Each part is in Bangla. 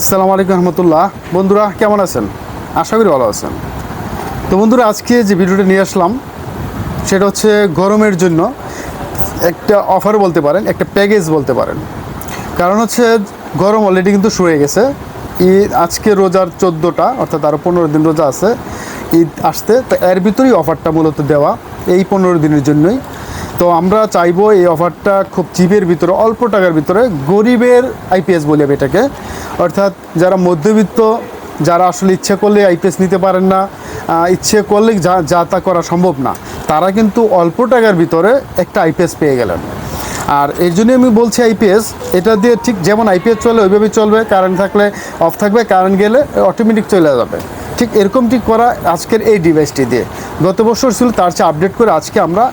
আসসালামু আলাইকুম রহমতুল্লাহ। বন্ধুরা, কেমন আছেন? আশা করি ভালো আছেন। তো বন্ধুরা, আজকে যে ভিডিওটা নিয়ে আসলাম, সেটা হচ্ছে গরমের জন্য একটা অফার বলতে পারেন, একটা প্যাকেজ বলতে পারেন। কারণ হচ্ছে, গরম অলরেডি কিন্তু শুরু হয়ে গেছে। ঈদ, আজকে রোজার চোদ্দোটা, অর্থাৎ আরও পনেরো দিন রোজা আছে, ঈদ আসতে তো এর ভিতরেই অফারটা মূলত দেওয়া এই পনেরো দিনের জন্যই। তো আমরা চাইব এই অফারটা খুব চিপের ভিতরে, অল্প টাকার ভিতরে, গরিবের আইপিএস বলি আমি এটাকে। অর্থাৎ যারা মধ্যবিত্ত, যারা আসলে ইচ্ছে করলে আইপিএস নিতে পারেন না ইচ্ছে করলে যা যা তা করা সম্ভব না, তারা কিন্তু অল্প টাকার ভিতরে একটা আইপিএস পেয়ে গেলেন। আর এর জন্য আমি বলছি আইপিএস এটা দিয়ে ঠিক যেমন আইপিএস চলে, ওইভাবেই চলবে কারেন্ট থাকলে অফ থাকবে কারেন্ট গেলে অটোমেটিক চলে যাবে। ঠিক এরকম ঠিক করা আজকের এই ডিভাইসটি দিয়ে। গত বছর ছিল, তার চেয়ে আপডেট করে আজকে আমরা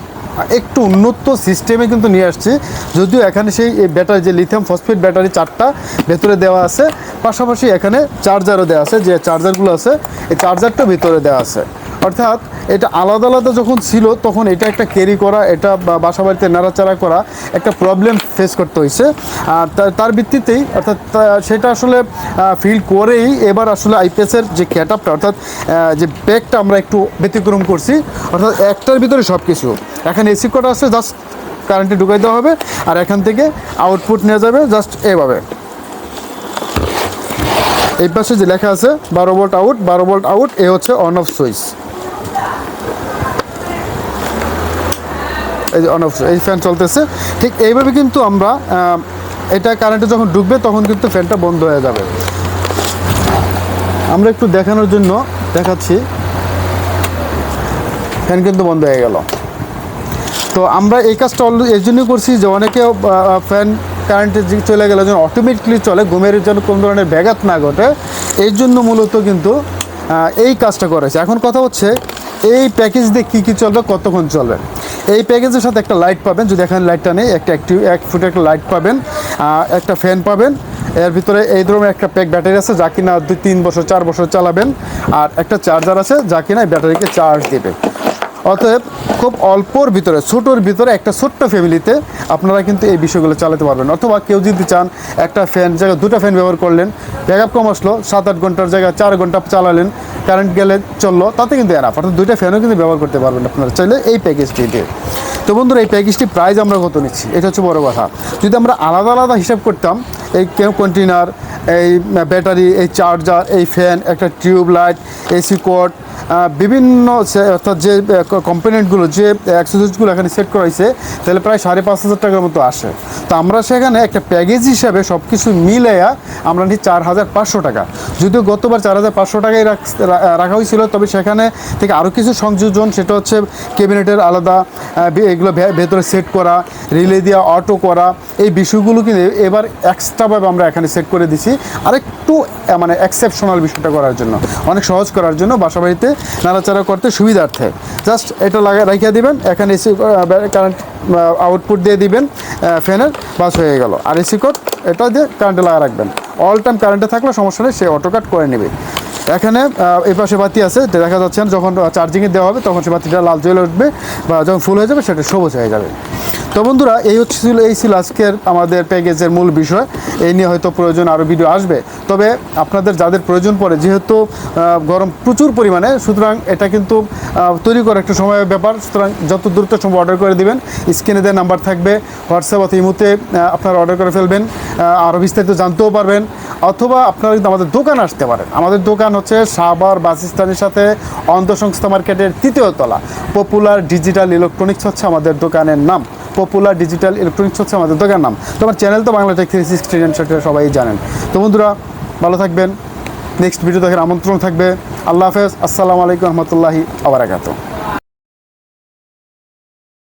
একটু উন্নত সিস্টেমে কিন্তু নিয়ে আসছি। যদিও এখানে সেই ব্যাটারি যে লিথিয়াম ফসফেট ব্যাটারি চারটা ভেতরে দেওয়া আছে, পাশাপাশি এখানে চার্জারও দেওয়া আছে, যে চার্জারগুলো আছে, এই চার্জারটা ভেতরে দেওয়া আছে। অর্থাৎ এটা আলাদা আলাদা যখন ছিল, তখন এটা একটা ক্যারি করা, এটা বাসা বাড়িতে নাড়াচাড়া করা একটা প্রবলেম ফেস করতে হয়েছে। আর তার ভিত্তিতেই, অর্থাৎ সেটা আসলে ফিল করেই এবার আসলে আইপিএসের যে ক্যাটআপটা অর্থাৎ যে ব্যাগটা আমরা একটু ব্যতিক্রম করছি, অর্থাৎ একটার ভিতরে সব কিছু এখানে এসি কোড আছে জাস্ট কারেন্টে ঢুকাই দেওয়া হবে, আর এখান থেকে আউটপুট নেওয়া যাবে জাস্ট এভাবে। এই পাশে যে লেখা আছে, বারো ভোল্ট আউট বারো ভোল্ট আউট এ হচ্ছে অন অফ সুইচ এই অন অফ এই ফ্যান চলতেছে। ঠিক এইভাবে কিন্তু আমরা এটা কারেন্টে যখন ঢুকবে, তখন কিন্তু ফ্যানটা বন্ধ হয়ে যাবে। আমরা একটু দেখানোর জন্য দেখাচ্ছি। ফ্যান কিন্তু বন্ধ হয়ে গেল। তো আমরা এই কাজটা অলরেডি এর জন্য করছি যে অনেকে ফ্যান কারেন্টে চলে গেলে যেন অটোমেটিকলি চলে, ঘুমের যেন কোনো ধরনের ব্যাঘাত না ঘটে, এই জন্য মূলত কিন্তু এই কাজটা করেছে এখন কথা হচ্ছে, এই প্যাকেজ দিয়ে কী কী চলবে, কতক্ষণ চলবে? এই প্যাকেজের সাথে একটা লাইট পাবেন। যদি এখানে লাইটটা নেই, একটা অ্যাক্টিভ এক ফুটে একটা লাইট পাবেন একটা ফ্যান পাবেন। এর ভিতরে এই ধরনের একটা প্যাক ব্যাটারি আছে, যা কিনা দুই, তিন বছর, চার বছর চালাবেন। আর একটা চার্জার আছে, যা কিনা ব্যাটারিকে চার্জ দেবে। অতএব খুব অল্পর ভিতরে, ছোটোর ভিতরে একটা ছোট্ট ফ্যামিলিতে আপনারা কিন্তু এই বিষয়গুলো চালাতে পারবেন। অথবা কেউ যদি চান একটা ফ্যান জায়গায় দুটো ফ্যান ব্যবহার করলেন ব্যাকআপ কম আসলো, সাত, আট ঘণ্টার জায়গায় চার ঘণ্টা চালালেন কারেন্ট গেলে চলল, তাতে কিন্তু এনাফ অর্থাৎ দুইটা ফ্যানও কিন্তু ব্যবহার করতে পারবেন আপনারা। চাইলে এই প্যাকেজটি দিয়ে। তো বন্ধুরা, এই প্যাকেজটি প্রাইস আমরা কত নিচ্ছি? এটা হচ্ছে বড় কথা। যদি আমরা আলাদা আলাদা হিসাব করতাম, এই কন্টেনার এই ব্যাটারি এই চার্জার এই ফ্যান একটা টিউব লাইট এসি কোড বিভিন্ন অর্থাৎ যে কম্পোনেন্টগুলো যে অ্যাক্সেসরিজগুলো এখানে সেট করা হয়েছে, তাহলে প্রায় সাড়ে পাঁচ হাজার টাকার মতো আসে। তো আমরা সেখানে একটা প্যাকেজ হিসাবে সব কিছু মিলাইয়া আমরা নিই চার হাজার পাঁচশো টাকা। যদিও গতবার চার হাজার পাঁচশো টাকাই রাখা হয়েছিল তবে সেখানে থেকে আরও কিছু সংযোজন সেটা হচ্ছে ক্যাবিনেটের আলাদা এগুলো ভেতরে সেট করা রিলে দেওয়া অটো করা এই বিষয়গুলো কিন্তু এবার এক্সট্রাভাবে আমরা এখানে সেট করে দিছি। আরেকটু আহ, মানে এক্সেপশনাল বিষয়টা করার জন্য অনেক সহজ করার জন্য বাসা বাড়িতে নাড়াচাড়া করতে সুবিধার্থে। জাস্ট এটা লাগা রাখিয়ে দিবেন এখানে এসি কারেন্ট আউটপুট দিয়ে দিবেন ফ্যানের বাস হয়ে গেল। আর এসি কোড এটা দিয়ে কারেন্টে লাগা রাখবেন। অল টাইম কারেন্টে থাকলে সমস্যা নেই, সে অটোকাট করে নেবে। এখানে এই পাশে বাতি আছে দেখা যাচ্ছে যখন চার্জিংয়ে দেওয়া হবে, তখন সে বাতিটা লাল জ্বলে উঠবে বা যখন ফুল হয়ে যাবে, সেটা সবুজ হয়ে যাবে। তো বন্ধুরা, এই হচ্ছে ছিল, এই ছিল আজকের আমাদের প্যাকেজের মূল বিষয়। এই নিয়ে হয়তো প্রয়োজন আরও ভিডিও আসবে। তবে আপনাদের যাদের প্রয়োজন পড়ে, যেহেতু গরম প্রচুর পরিমাণে, সুতরাং এটা কিন্তু তৈরি করা একটা সময়ের ব্যাপার। সুতরাং যত দ্রুত সম্ভব অর্ডার করে দিবেন। স্ক্রিনে দেওয়া নাম্বার থাকবে হোয়াটসঅ্যাপ অথবা ইমুতে আপনারা অর্ডার করে ফেলবেন। আরও বিস্তারিত জানতেও পারবেন। অথবা আপনারা কিন্তু আমাদের দোকান আসতে পারেন। আমাদের দোকান হচ্ছে সাবার বাস স্ট্যান্ডের সাথে অন্তঃসংস্থা মার্কেটের তৃতীয় তলা। পপুলার ডিজিটাল ইলেকট্রনিক্স হচ্ছে আমাদের দোকানের নাম। পপুলার ডিজিটাল ইলেকট্রনিক্স হচ্ছে আমাদের দোকান নাম। তোমার চ্যানেল তো বাংলা টেক থ্রি সিক্সটি সেটা সবাই জানেন। তো বন্ধুরা, ভালো থাকবেন। নেক্সট ভিডিও দেখার আমন্ত্রণ থাকবে। আল্লাহ হাফেজ। আসসালামু আলাইকুম রহমতুল্লাহি আবরাকাতু